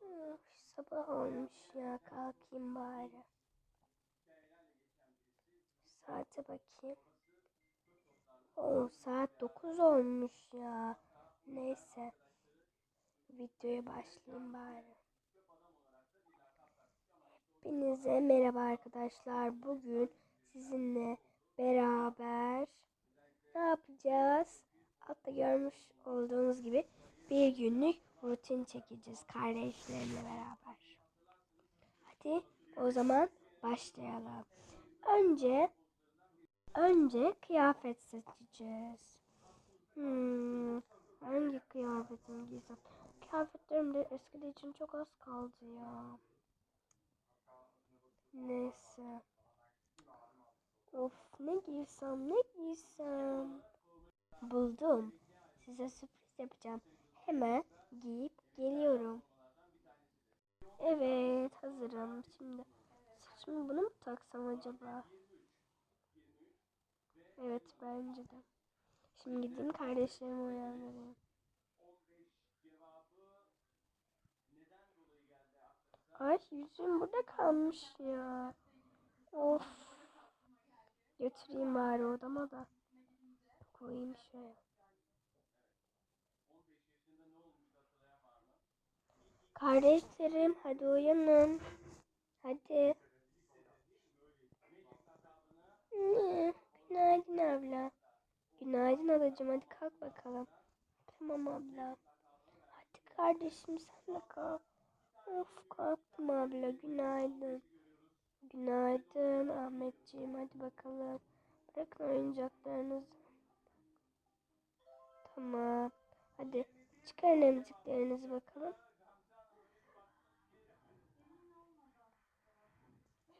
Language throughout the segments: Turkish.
Üf, sabah olmuş ya kalkayım bari. Saate bakayım. Oo, saat 9 olmuş ya. Neyse. Videoya başlayayım bari. Hepinize merhaba arkadaşlar. Bugün sizinle beraber ne yapacağız? Altta görmüş olduğunuz gibi bir günlük rutin çekeceğiz kardeşlerimle beraber. Hadi o zaman başlayalım. Önce önce kıyafet seçeceğiz. Hmm, hangi kıyafetimi giysem? Kıyafetlerim de eskide için çok az kaldı ya. Neyse. Of ne giysem ne giysem. Buldum. Size sürpriz yapacağım. Hemen giyip geliyorum. Evet hazırım. Şimdi saçımı bunu mu taksam acaba? Evet bence de. Şimdi gideyim kardeşlerimi uyandırayım. Ay yüzüm burada kalmış ya. Of. Götüreyim bari odama da. Koyayım şuraya. Kardeşlerim hadi uyanın. Hadi. Günaydın abla. Günaydın ablacığım hadi kalk bakalım. Tamam abla. Hadi kardeşim sen de kalk. Of kalktım abla günaydın. Günaydın Ahmetciğim hadi bakalım. Bırakın oyuncaklarınızı. Tamam. Hadi çıkarın emziklerinizi bakalım.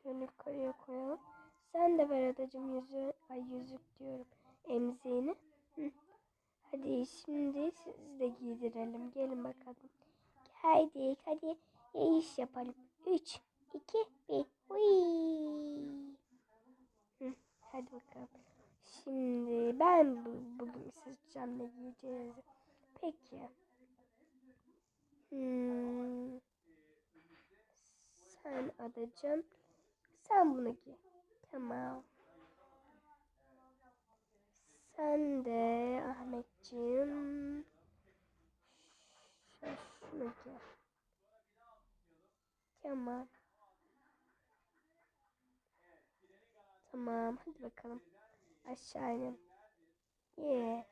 Şöyle yukarıya koyalım. Sen de ver adacım yüzü, ay yüzük diyorum. Emziğini. Hadi şimdi siz de giydirelim. Gelin bakalım. Geldik. Hadi iş yapalım. 3, 2, 1. Huy. Hı. Hadi bakalım. Şimdi ben bu, bugün seçeceğim ne giyeceğinizi. Peki. Hmm. Sen adacım. Sen bunu giy. Tamam. Sen de Ahmetciğim. Şu- Şunu giy. Tamam. Tamam. Hadi bakalım. Aşağı inin. Ye.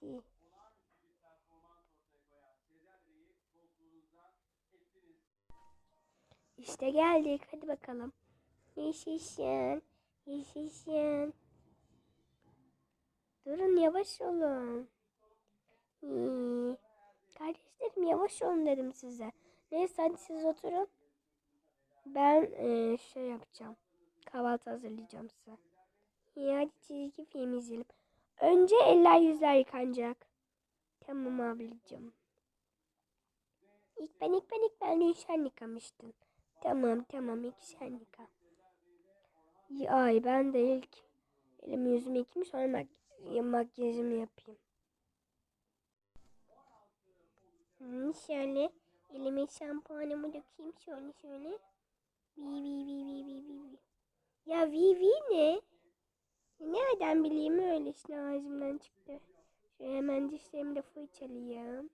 Hadi. İşte geldik. Hadi bakalım. Yaşasın. Yaşasın. Durun yavaş olun. İyi. Kardeşlerim yavaş olun dedim size. Neyse hadi siz oturun. Ben eee, şey yapacağım. Kahvaltı hazırlayacağım size. İyi hadi çizgi film izleyelim. Önce eller yüzler yıkanacak. Tamam ablacığım. İlk ben ilk ben ilk ben dün sen yıkamıştın. Tamam tamam ilk sen yıka. Ay ben de ilk elimi yüzümü yıkayayım sonra mak makyajımı yapayım. Hı, şöyle elime şampuanımı dökeyim şöyle şöyle. Vi vi vi vi vi vi vi. Ya vi vi ne? Nereden bileyim öyle işte ağzımdan çıktı. Şöyle hemen dişlerimi de fırçalayayım.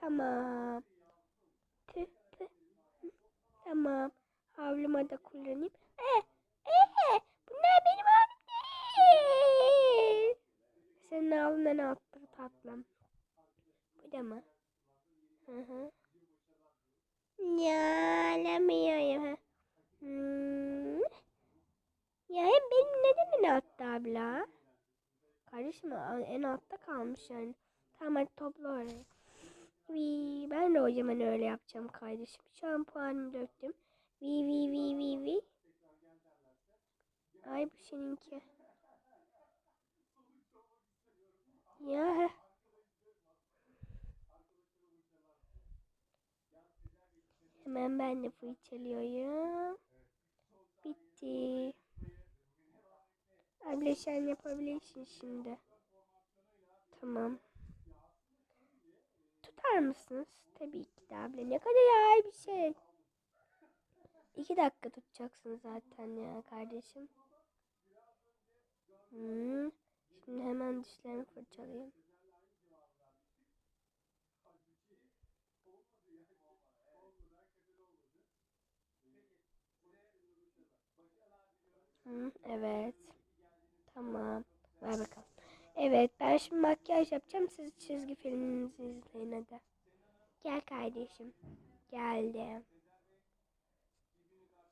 Tamam. Tamam. Havluma da kullanayım. Eh, eh, bunlar benim havlum değil. Senin havlundan attı tatlım. Bu da mı? Hı hı. Ya alamıyorum. Hmm. Ya hem benim neden en altta abla? Kardeşim en altta kalmış yani. Tamam hadi topla orayı. Vi, ben de zaman öyle yapacağım kardeşim. Şampuanımı döktüm. Vi vi vi vi vi. Ay bu seninki. Ya. Hemen ben de fırçalıyorum. Bitti. Abla sen yapabilirsin şimdi. Tamam. Tutar mısınız? Tabii ki de abla. Ne kadar ağır bir şey. İki dakika tutacaksın zaten ya kardeşim. Hmm. Şimdi hemen dişlerimi fırçalayayım. Hı, evet. Tamam. Ver bakalım. Evet ben şimdi makyaj yapacağım. Siz çizgi filminizi izleyin hadi. Gel kardeşim. Geldim.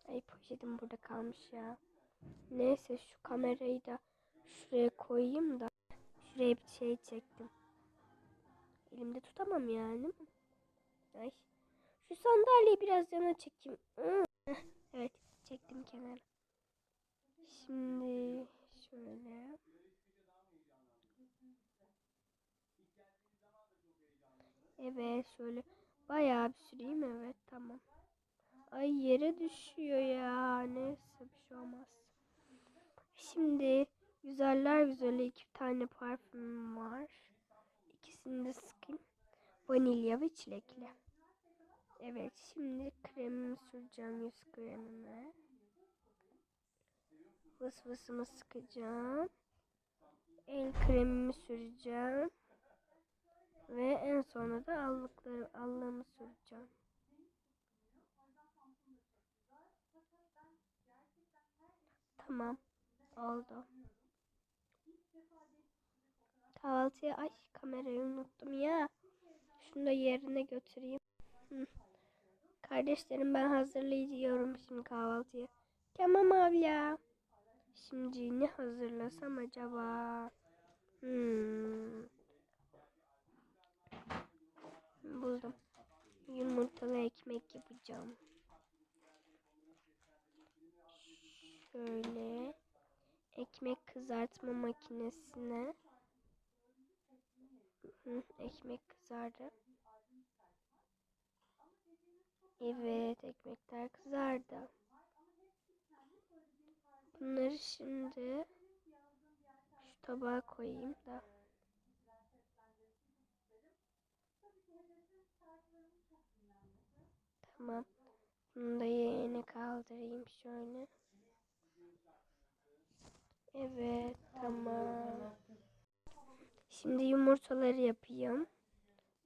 Ay poşetim burada kalmış ya. Neyse şu kamerayı da şuraya koyayım da. Şuraya bir şey çektim. Elimde tutamam yani. Ay. Şu sandalyeyi biraz yana çekeyim. Evet çektim kenara. Şimdi şöyle. Evet şöyle bayağı bir süreyim evet tamam. Ay yere düşüyor ya. Neyse bir şey olmaz. Şimdi güzeller güzeli iki tane parfümüm var. İkisini de sıkayım. Vanilya ve çilekli. Evet şimdi kremimi süreceğim yüz kremimi. Vıs vısımı sıkacağım. El kremimi süreceğim. Ve en sonra da allıkları, allığımı süreceğim. Tamam. Oldu. Kahvaltıya ay kamerayı unuttum ya. Şunu da yerine götüreyim. Kardeşlerim ben hazırlıyorum şimdi kahvaltıyı. Tamam abla. Şimdi ne hazırlasam acaba? Hmm. Buldum. Yumurtalı ekmek yapacağım. Şöyle ekmek kızartma makinesine ekmek kızardı. Evet ekmekler kızardı. Bunları şimdi şu tabağa koyayım da. Tamam. Bunu da yerine kaldırayım şöyle. Evet tamam. Şimdi yumurtaları yapayım.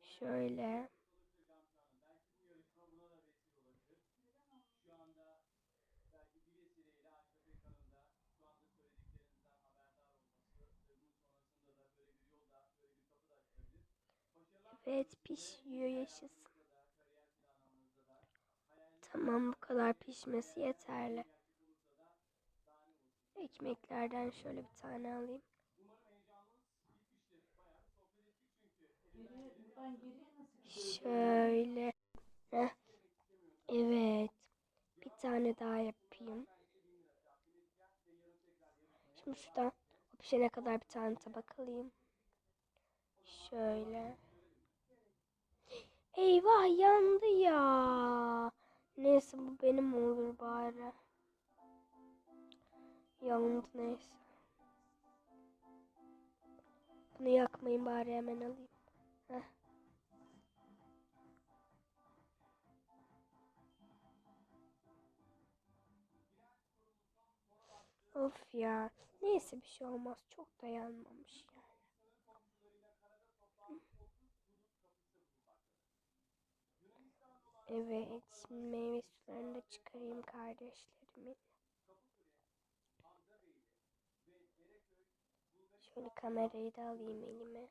Şöyle. Evet pişiyor yaşasın. Tamam bu kadar pişmesi yeterli. Ekmeklerden şöyle bir tane alayım. Şöyle. Heh. Evet. Bir tane daha yapayım. Şimdi şuradan o pişene kadar bir tane tabak alayım. Şöyle. Eyvah yandı ya. Neyse bu benim olur bari. Yandı neyse. Bunu yakmayın bari hemen alayım. Heh. Of ya. Neyse bir şey olmaz. Çok da yanmamış yani. Evet. Meyve sularını da çıkarayım kardeşlerimin. Şöyle kamerayı da alayım elime.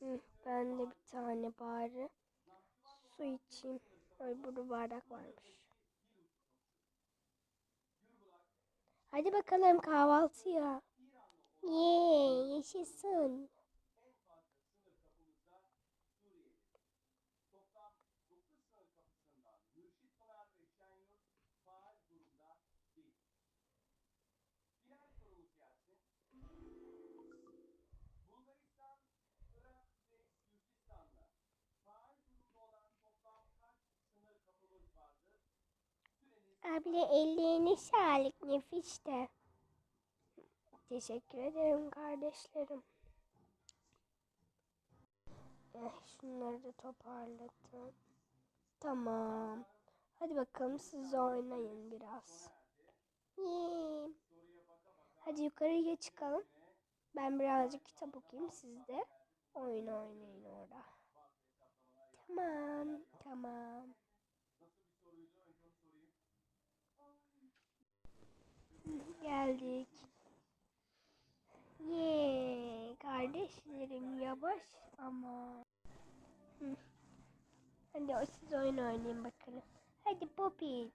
Hı, ben de bir tane bari su içeyim. Ay burada bardak varmış. Hadi bakalım kahvaltıya. Ye yaşasın. Abla ellerine sağlık nefis de. Teşekkür ederim kardeşlerim. Eh, şunları da toparladım. Tamam. Hadi bakalım siz oynayın biraz. Yee. Hadi yukarıya çıkalım. Ben birazcık kitap okuyayım. Siz de oyun oynayın orada. Tamam, tamam. Geldik. Yee, kardeşlerim yavaş ama. Hı. Hadi o siz oyun oynayın bakalım. Hadi Popit.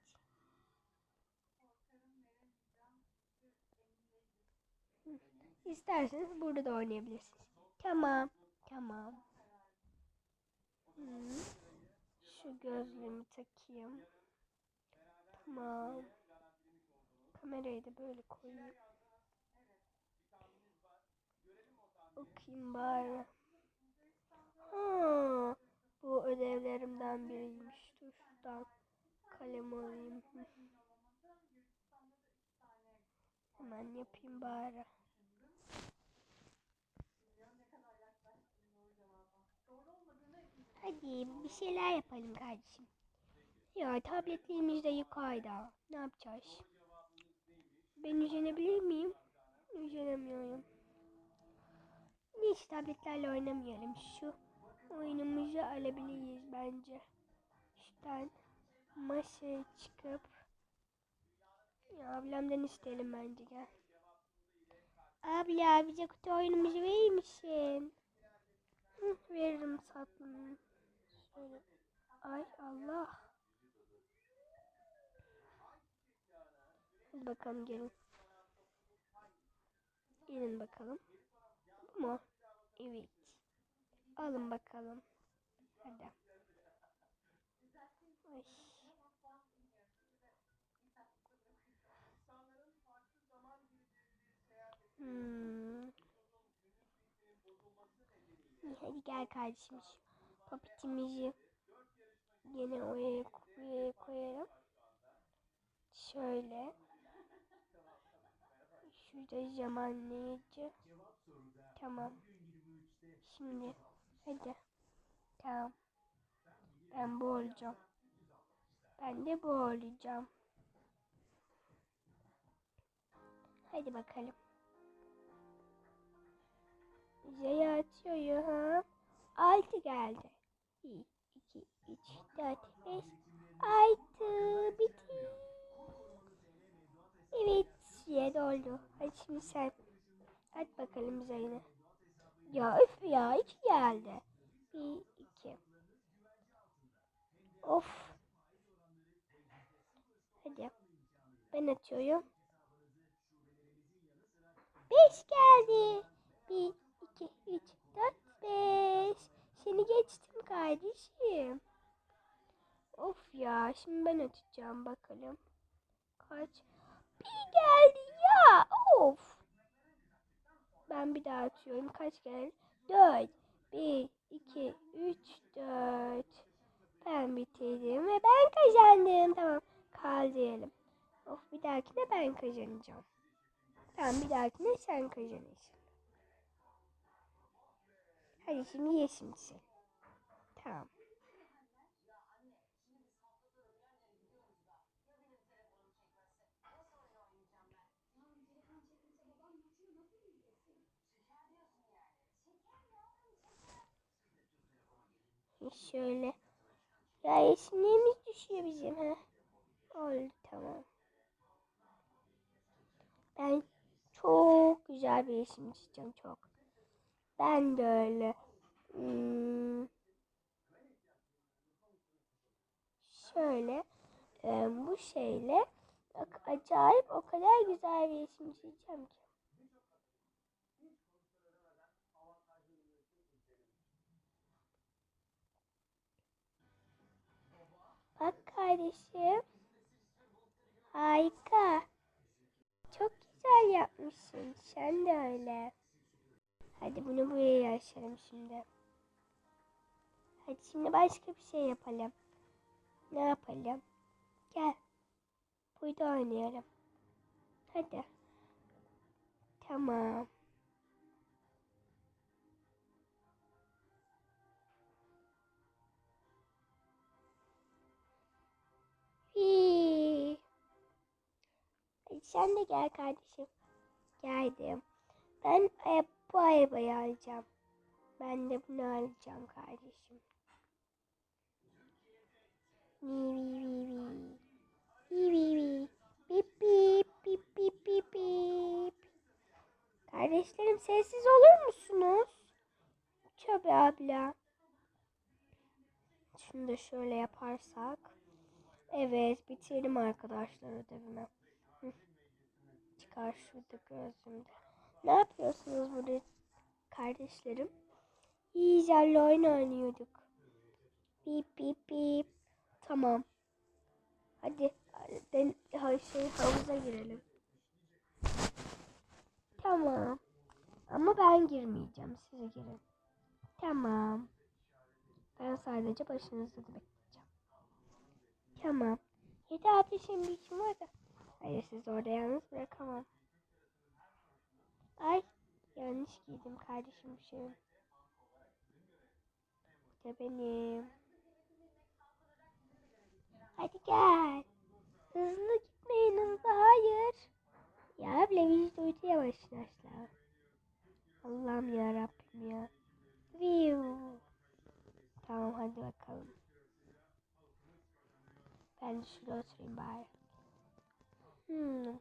İsterseniz burada da oynayabilirsiniz. Tamam, tamam. Hı. Şu gözlüğümü takayım. Tamam. Kamerayı da böyle koyayım. Okuyayım bari. Ha, bu ödevlerimden biriymiş. Dur şuradan kalem alayım. Hemen yapayım bari. Hadi bir şeyler yapalım kardeşim. Ya tabletlerimiz de yukarıda. Ne yapacağız? Ben üzenebilir miyim? Üzenemiyorum. Neyse tabletlerle oynamayalım. Şu oyunumuzu alabiliriz bence. Şuradan masaya çıkıp ya ablamdan isteyelim bence gel. Abla bize kutu oyunumuzu verir misin? Hı, veririm tatlım. Şöyle. Ay Allah. Hadi bakalım gelin. Gelin bakalım. Bu mu? Evet. Alın bakalım. Hadi. Ay. Hmm. Hadi gel kardeşim şu popitimizi yine oraya koyalım. Şöyle. Şurada zamanlayıcı. Tamam. Şimdi hadi. Tamam. Ben bu olacağım. Ben de bu olacağım. Hadi bakalım. Z'yi atıyorum. Altı geldi. Bir, iki, üç, dört, beş. Altı bitti. Evet, yedi oldu. Hadi şimdi sen. At bakalım Zeynep. Ya öf ya iki geldi. Bir, iki. Of. Hadi. Ben atıyorum. Beş geldi. Bir, iki, üç, dört, beş. Seni geçtim kardeşim. Of ya şimdi ben atacağım bakalım. Kaç? Bir geldi ya. Of. Ben bir daha atıyorum. Kaç geldi? Dört. Bir, iki, üç, dört. Ben bitirdim ve ben kazandım. Tamam. Kal diyelim. Of bir dahakine ben kazanacağım. Tamam bir dahakine sen kazanırsın. Hadi şimdi ye şimdi sen. Tamam. Şöyle. Ya isimlerimiz düşüyor bizim ha. Oldu tamam. Ben çok güzel bir isim çizeceğim çok. Ben de öyle. Hmm. Şöyle e, bu şeyle acayip o kadar güzel bir isim çizeceğim ki. Kardeşim. Harika. Çok güzel yapmışsın. Sen de öyle. Hadi bunu buraya yaşayalım şimdi. Hadi şimdi başka bir şey yapalım. Ne yapalım? Gel. Burada oynayalım. Hadi. Tamam. Sen de gel kardeşim. Geldim. Ben e, bu arabayı alacağım. Ben de bunu alacağım kardeşim. Vi vi vi vi. Vi vi vi. Bip bip bip bip bip bip. Kardeşlerim sessiz olur musunuz? Tabii abla. Şunu da şöyle yaparsak. Evet bitirdim arkadaşlar ödevimi. Şurada gözümde. Ne yapıyorsunuz burada kardeşlerim? İyice oyun oynuyorduk. Bip bip bip. Tamam. Hadi den, ha, şey, havuza girelim. Tamam. Ama ben girmeyeceğim. Siz girin. Tamam. Ben sadece başınızda da bekleyeceğim. Tamam. Yedi ateşin bir işim var da. Hayır siz orada yalnız bırakamam. Ay yanlış giydim kardeşim bir şey. Da benim. Hadi gel. Hızlı gitmeyin hızlı hayır. Ya abla videoyu yavaşlaşlar. Allah'ım ya Rabbim ya. Viu. Tamam hadi bakalım. Ben şurada oturayım bari. Hmm.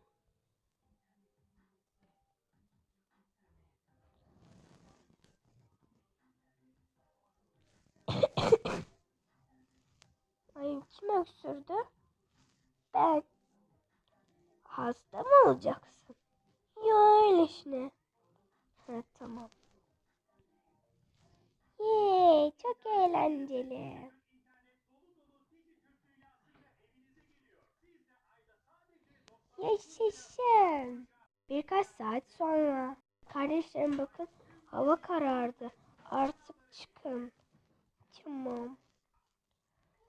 Ay kim öksürdü? Ben. Hasta mı olacaksın? Ya öylesine. Ha tamam. Yee çok eğlenceli. Yaşasın. Birkaç saat sonra. Kardeşlerim bakın hava karardı. Artık çıkın. Tamam.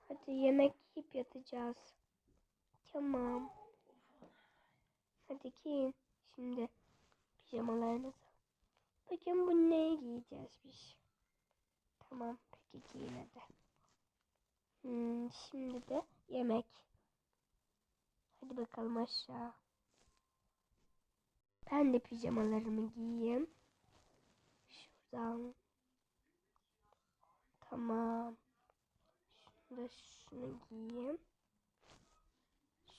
Hadi yemek yiyip yatacağız. Tamam. Hadi giyin. Şimdi pijamalarınızı. Bugün bunu neye giyeceğiz biz? Tamam peki giyin hadi. Hmm, şimdi de yemek. Hadi bakalım aşağı. Ben de pijamalarımı giyeyim. Şuradan. Tamam. Şunu da şunu giyeyim.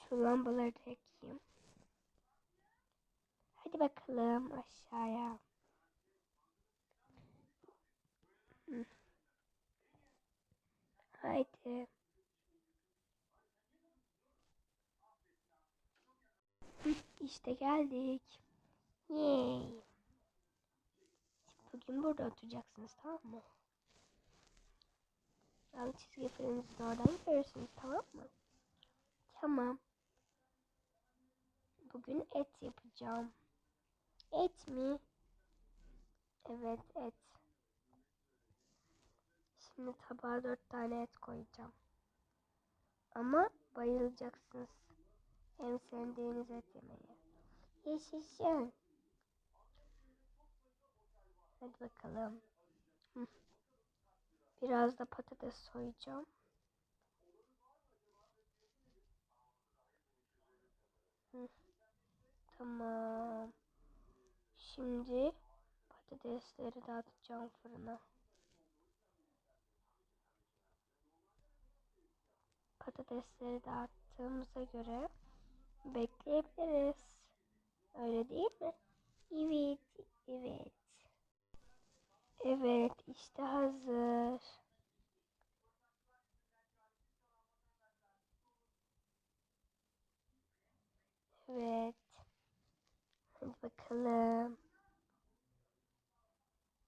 Şu lambaları da yakayım. Hadi bakalım aşağıya. Haydi. İşte geldik. Yay. Bugün burada oturacaksınız tamam mı? Al çizgi filminizi de oradan görürsünüz tamam mı? Tamam. Bugün et yapacağım. Et mi? Evet et. Şimdi tabağa dört tane et koyacağım. Ama bayılacaksınız. En sevdiğiniz et yemeği. Yaşasın. Hadi bakalım. Biraz da patates soyacağım. Tamam. Şimdi patatesleri de atacağım fırına. Patatesleri de attığımıza göre bekleyebiliriz. Öyle değil mi? Evet, evet. Evet, işte hazır. Evet. Hadi bakalım.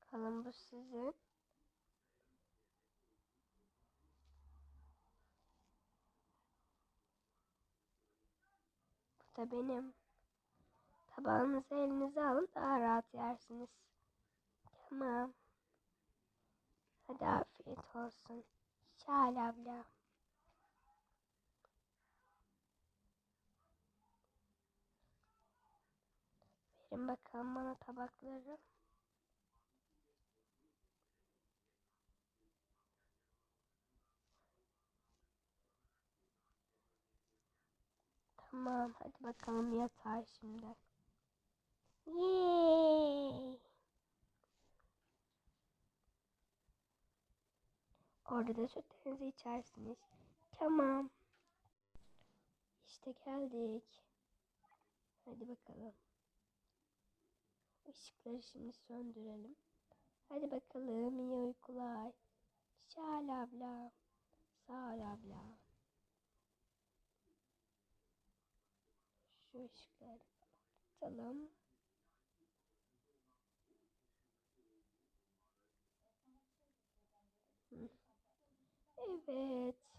Bakalım bu sizin. işte benim. Tabağınızı elinize alın daha rahat yersiniz. Tamam. Hadi afiyet olsun. Şal abla. Verin bakalım bana tabakları. Tamam hadi bakalım yatağa şimdi. Yay! Orada da sütlerinizi içersiniz. Tamam. İşte geldik. Hadi bakalım. Işıkları şimdi söndürelim. Hadi bakalım iyi uykular. Şal abla. Sağ ol abla. Şu ışıkları kapatalım. Evet.